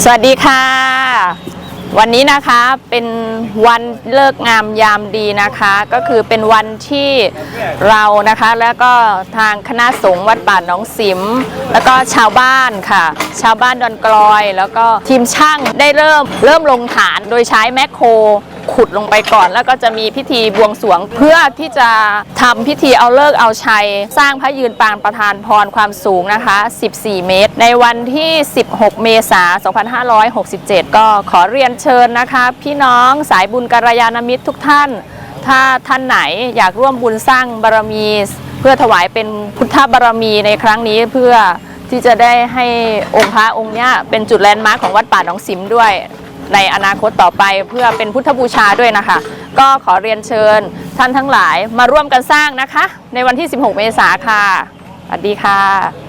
สวัสดีค่ะ วันนี้นะคะเป็นวันเลิกงามยามดีนะคะ ก็คือเป็นวันที่เรานะคะ แล้วก็ทางคณะสงฆ์วัดป่าหนองสิม แล้วก็ชาวบ้านค่ะ ชาวบ้านดอนกลอย แล้วก็ทีมช่างได้เริ่มเริ่มลงฐานโดยใช้แมคโคร ขุดลงไปก่อน แล้วก็จะมีพิธีบวงสรวง เพื่อที่จะทำพิธีเอาเลิกเอาชัย สร้างพระยืนปางประธานพรความสูงนะคะ 14 เมตร ในวันที่ 16 เมษายน 2567 ก็ขอเรียนเชิญนะคะ พี่น้องสายบุญกัลยาณมิตรทุกท่าน ถ้าท่านไหนอยากร่วมบุญสร้างบารมี เพื่อถวายเป็นพุทธบารมีในครั้งนี้เพื่อที่จะได้ให้องค์พระองค์เนี้ยเป็นจุดแลนด์มาร์คของวัดป่าหนองสิมด้วย ในอนาคตต่อไปเพื่อเป็นพุทธบูชาด้วยนะคะ ก็ขอเรียนเชิญท่านทั้งหลายมาร่วมกันสร้างนะคะ ในวันที่ 16 เมษายนค่ะสวัสดีค่ะ